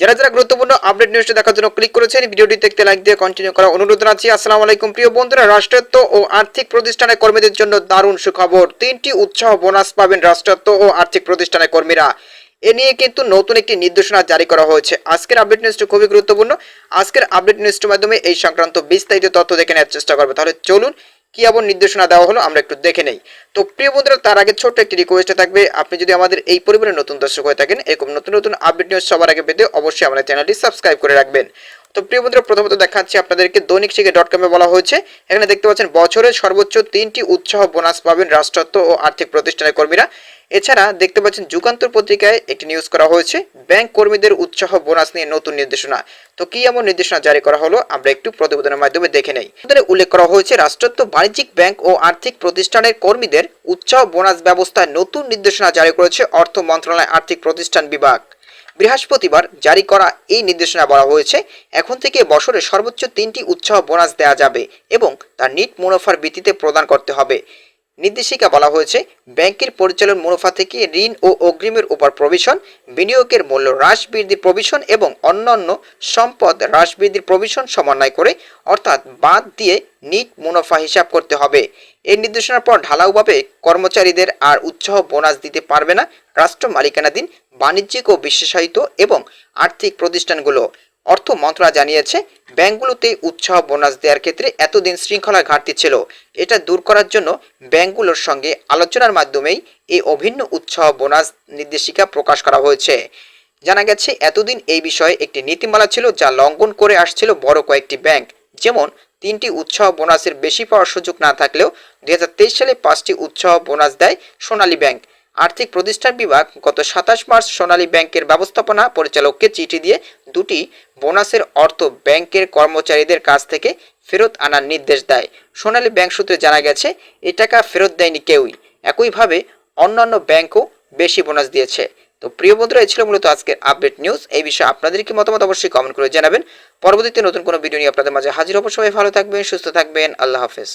যারা যারা গুরুত্বপূর্ণ আপডেট নিউজটা দেখার জন্য ক্লিক করেছেন ভিডিওটি দেখতে লাইক দিয়ে কন্টিনিউ করার অনুরোধ জানাচ্ছি। আসসালামু আলাইকুম, প্রিয় বন্ধুরা, রাষ্ট্রায়ত্ত ও আর্থিক প্রতিষ্ঠানের কর্মীদের জন্য দারুণ সুখবর। তিনটি উৎসাহ বোনাস পাবেন রাষ্ট্রায়ত্ত ও আর্থিক প্রতিষ্ঠানের কর্মীরা। এ নিয়ে কিন্তু নতুন একটি নির্দেশনা জারি করা হয়েছে। আজকের আপডেট নিউজটি খুবই গুরুত্বপূর্ণ। আজকের আপডেট নিউজটির মাধ্যমে এই সংক্রান্ত বিস্তারিত তথ্য দেখে নেওয়ার চেষ্টা করবে। তাহলে চলুন কি এমন নির্দেশনা দেওয়া হলো আমরা একটু দেখে নেই। তো প্রিয় বন্ধুরা, তার আগে ছোট্ট একটি রিকোয়েস্ট থাকবে, আপনি যদি আমাদের এই পরিবারের নতুন দর্শক হয়ে থাকেন, এরকম নতুন নতুন আপডেট নিউজ সবার আগে পেতে অবশ্যই আমাদের চ্যানেলটি সাবস্ক্রাইব করে রাখবেন। তো প্রিয় বন্ধুরা, প্রথমত দেখাচ্ছি আপনাদেরকে দৈনিক শিখে ডট কমে বলা হয়েছে। এখানে দেখতে পাচ্ছেন বছরের সর্বোচ্চ তিনটি উৎসাহ বোনাস পাবেন রাষ্ট্রত্ব ও আর্থিক প্রতিষ্ঠানের কর্মীরা। এছাড়া দেখতে পাচ্ছেন যুগান্তর পত্রিকায় একটি নিউজ করা হয়েছে ব্যাংক কর্মীদের উৎসাহ বোনাস নিয়ে নতুন নির্দেশনা। তো কি এমন নির্দেশনা জারি করা হলো, আমরা একটু প্রতিবেদনের মাধ্যমে দেখে নেই। উল্লেখ করা হয়েছে, রাষ্ট্রত্ব, বাণিজ্যিক ব্যাংক ও আর্থিক প্রতিষ্ঠানের কর্মীদের উৎসাহ বোনাস ব্যবস্থায় নতুন নির্দেশনা জারি করেছে অর্থ মন্ত্রণালয় আর্থিক প্রতিষ্ঠান বিভাগ। বৃহস্পতিবার জারি করা এই নির্দেশনা বলা হয়েছে, এখন থেকে বছরে সর্বোচ্চ তিনটি উৎসাহ বোনাস দেওয়া যাবে এবং তার নিট মুনাফার ভিত্তিতে প্রদান করতে হবে। নির্দেশিকা বলা হয়েছে, ব্যাংকের পরিচালন মুনাফা থেকে ঋণ ও অগ্রিমের উপর প্রভিশন, বিনিয়োগের মূল্য হ্রাস বৃদ্ধির প্রভিশন এবং অন্যান্য সম্পদ হ্রাস বৃদ্ধির প্রভিশন সমন্বয় করে, অর্থাৎ বাদ দিয়ে নিট মুনাফা হিসাব করতে হবে। এই নির্দেশনার পর ঢালাওভাবে কর্মচারীদের আর উৎসাহ বোনাস দিতে পারবে না রাষ্ট্র মালিকানাধীন বাণিজ্যিক ও বিশেষায়িত এবং আর্থিক প্রতিষ্ঠানগুলো। অর্থ মন্ত্রণালয় জানিয়েছে ব্যাংকগুলোতে উৎসাহ বোনাস দেওয়ার ক্ষেত্রে এতদিন শৃঙ্খলার ঘাটতি ছিল। এটা দূর করার জন্য ব্যাংকগুলোর সঙ্গে আলোচনার মাধ্যমেই এই অভিন্ন উৎসাহ বোনাস নির্দেশিকা প্রকাশ করা হয়েছে। জানা গেছে, এতদিন এই বিষয়ে একটি নীতিমালা ছিল যা লঙ্ঘন করে আসছিল বড় কয়েকটি ব্যাংক যেমন, তিনটি উৎসাহ বোনাসের বেশি পাওয়ার সুযোগ না থাকলেও দুই হাজার তেইশ সালে পাঁচটি উৎসাহ বোনাস দেয় সোনালী ব্যাংক। আর্থিক প্রতিষ্ঠান বিভাগ গত সাতাশ মার্চ সোনালী ব্যাংকের ব্যবস্থাপনা পরিচালককে চিঠি দিয়ে দুটি বোনাসের অর্থ ব্যাংকের কর্মচারীদের কাছ থেকে ফেরত আনার নির্দেশ দেয়। সোনালী ব্যাংক সূত্রে জানা গেছে এই টাকা ফেরত দেয়নি কেউই। একইভাবে অন্যান্য ব্যাংকও বেশি বোনাস দিয়েছে। তো প্রিয় বন্ধুরা, এই ছিল মূলত আজকের আপডেট নিউজ। এই বিষয়ে আপনাদের কি মতামত অবশ্যই কমেন্ট করে জানাবেন। পরবর্তীতে নতুন কোনো ভিডিও নিয়ে আপনাদের মাঝে হাজির সবাই ভালো থাকবেন, সুস্থ থাকবেন। আল্লাহ হাফেজ।